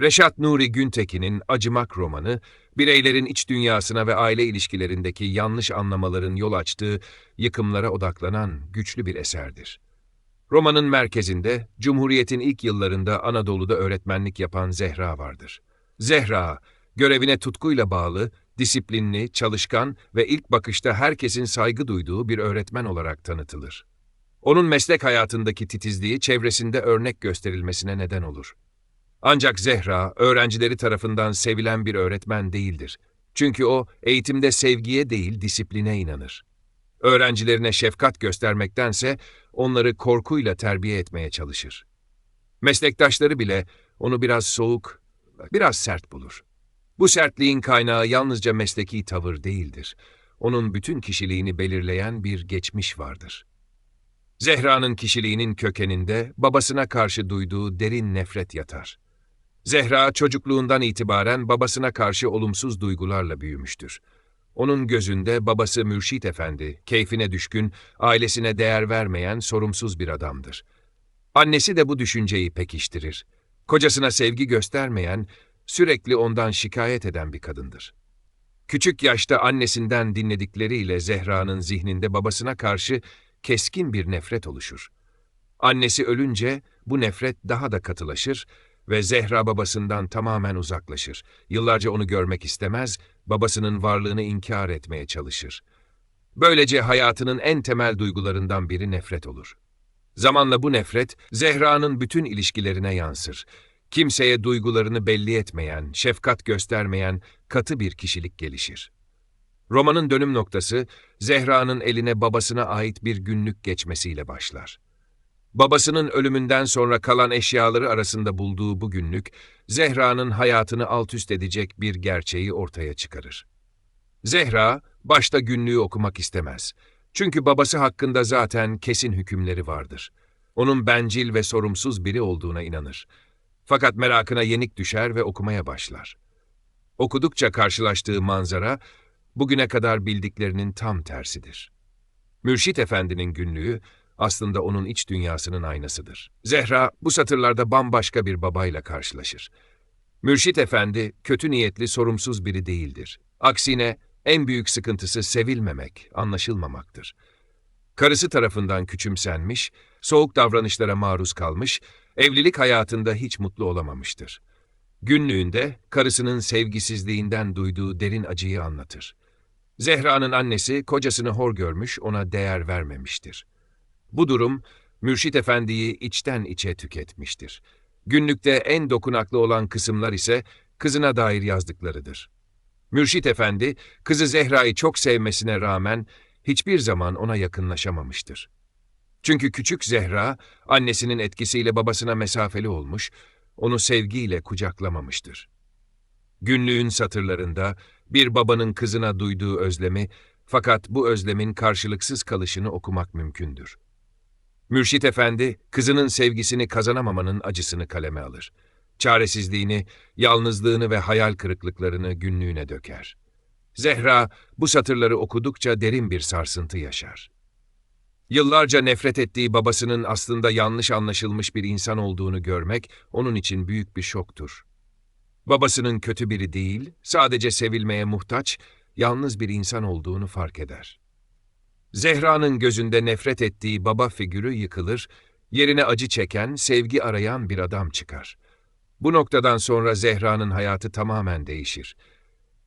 Reşat Nuri Güntekin'in Acımak romanı, bireylerin iç dünyasına ve aile ilişkilerindeki yanlış anlamaların yol açtığı yıkımlara odaklanan güçlü bir eserdir. Romanın merkezinde, Cumhuriyet'in ilk yıllarında Anadolu'da öğretmenlik yapan Zehra vardır. Zehra, görevine tutkuyla bağlı, disiplinli, çalışkan ve ilk bakışta herkesin saygı duyduğu bir öğretmen olarak tanıtılır. Onun meslek hayatındaki titizliği çevresinde örnek gösterilmesine neden olur. Ancak Zehra, öğrencileri tarafından sevilen bir öğretmen değildir. Çünkü o, eğitimde sevgiye değil disipline inanır. Öğrencilerine şefkat göstermektense onları korkuyla terbiye etmeye çalışır. Meslektaşları bile onu biraz soğuk, biraz sert bulur. Bu sertliğin kaynağı yalnızca mesleki tavır değildir. Onun bütün kişiliğini belirleyen bir geçmiş vardır. Zehra'nın kişiliğinin kökeninde babasına karşı duyduğu derin nefret yatar. Zehra çocukluğundan itibaren babasına karşı olumsuz duygularla büyümüştür. Onun gözünde babası Mürşit Efendi, keyfine düşkün, ailesine değer vermeyen sorumsuz bir adamdır. Annesi de bu düşünceyi pekiştirir. Kocasına sevgi göstermeyen, sürekli ondan şikayet eden bir kadındır. Küçük yaşta annesinden dinledikleriyle Zehra'nın zihninde babasına karşı keskin bir nefret oluşur. Annesi ölünce bu nefret daha da katılaşır ve Zehra babasından tamamen uzaklaşır. Yıllarca onu görmek istemez, babasının varlığını inkar etmeye çalışır. Böylece hayatının en temel duygularından biri nefret olur. Zamanla bu nefret, Zehra'nın bütün ilişkilerine yansır. Kimseye duygularını belli etmeyen, şefkat göstermeyen katı bir kişilik gelişir. Romanın dönüm noktası, Zehra'nın eline babasına ait bir günlük geçmesiyle başlar. Babasının ölümünden sonra kalan eşyaları arasında bulduğu bu günlük, Zehra'nın hayatını alt üst edecek bir gerçeği ortaya çıkarır. Zehra, başta günlüğü okumak istemez. Çünkü babası hakkında zaten kesin hükümleri vardır. Onun bencil ve sorumsuz biri olduğuna inanır. Fakat merakına yenik düşer ve okumaya başlar. Okudukça karşılaştığı manzara, bugüne kadar bildiklerinin tam tersidir. Mürşit Efendi'nin günlüğü, aslında onun iç dünyasının aynasıdır. Zehra bu satırlarda bambaşka bir babayla karşılaşır. Mürşit Efendi kötü niyetli, sorumsuz biri değildir. Aksine en büyük sıkıntısı sevilmemek, anlaşılmamaktır. Karısı tarafından küçümsenmiş, soğuk davranışlara maruz kalmış, evlilik hayatında hiç mutlu olamamıştır. Günlüğünde karısının sevgisizliğinden duyduğu derin acıyı anlatır. Zehra'nın annesi kocasını hor görmüş, ona değer vermemiştir. Bu durum, Mürşit Efendi'yi içten içe tüketmiştir. Günlükte en dokunaklı olan kısımlar ise kızına dair yazdıklarıdır. Mürşit Efendi, kızı Zehra'yı çok sevmesine rağmen hiçbir zaman ona yakınlaşamamıştır. Çünkü küçük Zehra, annesinin etkisiyle babasına mesafeli olmuş, onu sevgiyle kucaklamamıştır. Günlüğün satırlarında bir babanın kızına duyduğu özlemi, fakat bu özlemin karşılıksız kalışını okumak mümkündür. Mürşit Efendi, kızının sevgisini kazanamamanın acısını kaleme alır. Çaresizliğini, yalnızlığını ve hayal kırıklıklarını günlüğüne döker. Zehra, bu satırları okudukça derin bir sarsıntı yaşar. Yıllarca nefret ettiği babasının aslında yanlış anlaşılmış bir insan olduğunu görmek onun için büyük bir şoktur. Babasının kötü biri değil, sadece sevilmeye muhtaç, yalnız bir insan olduğunu fark eder. Zehra'nın gözünde nefret ettiği baba figürü yıkılır, yerine acı çeken, sevgi arayan bir adam çıkar. Bu noktadan sonra Zehra'nın hayatı tamamen değişir.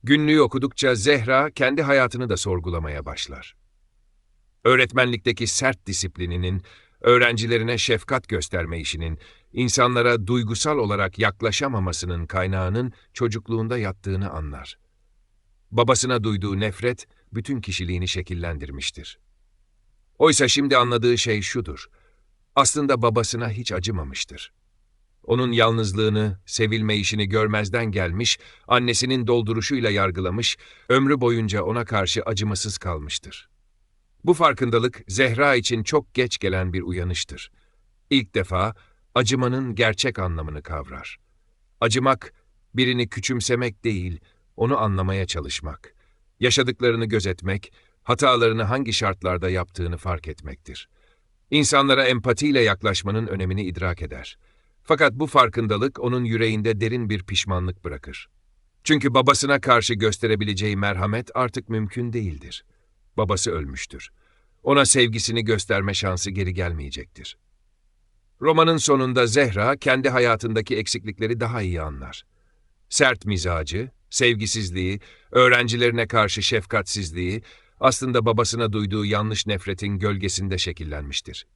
Günlüğü okudukça Zehra kendi hayatını da sorgulamaya başlar. Öğretmenlikteki sert disiplininin, öğrencilerine şefkat gösterme işinin, insanlara duygusal olarak yaklaşamamasının kaynağının çocukluğunda yattığını anlar. Babasına duyduğu nefret, bütün kişiliğini şekillendirmiştir. Oysa şimdi anladığı şey şudur. Aslında babasına hiç acımamıştır. Onun yalnızlığını, sevilme işini görmezden gelmiş, annesinin dolduruşuyla yargılamış, ömrü boyunca ona karşı acımasız kalmıştır. Bu farkındalık Zehra için çok geç gelen bir uyanıştır. İlk defa acımanın gerçek anlamını kavrar. Acımak, birini küçümsemek değil, onu anlamaya çalışmak yaşadıklarını gözetmek, hatalarını hangi şartlarda yaptığını fark etmektir. İnsanlara empatiyle yaklaşmanın önemini idrak eder. Fakat bu farkındalık onun yüreğinde derin bir pişmanlık bırakır. Çünkü babasına karşı gösterebileceği merhamet artık mümkün değildir. Babası ölmüştür. Ona sevgisini gösterme şansı geri gelmeyecektir. Romanın sonunda Zehra kendi hayatındaki eksiklikleri daha iyi anlar. Sert mizacı, sevgisizliği, öğrencilerine karşı şefkatsizliği aslında babasına duyduğu yanlış nefretin gölgesinde şekillenmiştir.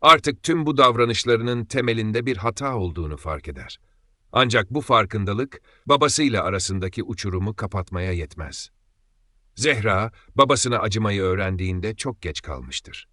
Artık tüm bu davranışlarının temelinde bir hata olduğunu fark eder. Ancak bu farkındalık babasıyla arasındaki uçurumu kapatmaya yetmez. Zehra babasına acımayı öğrendiğinde çok geç kalmıştır.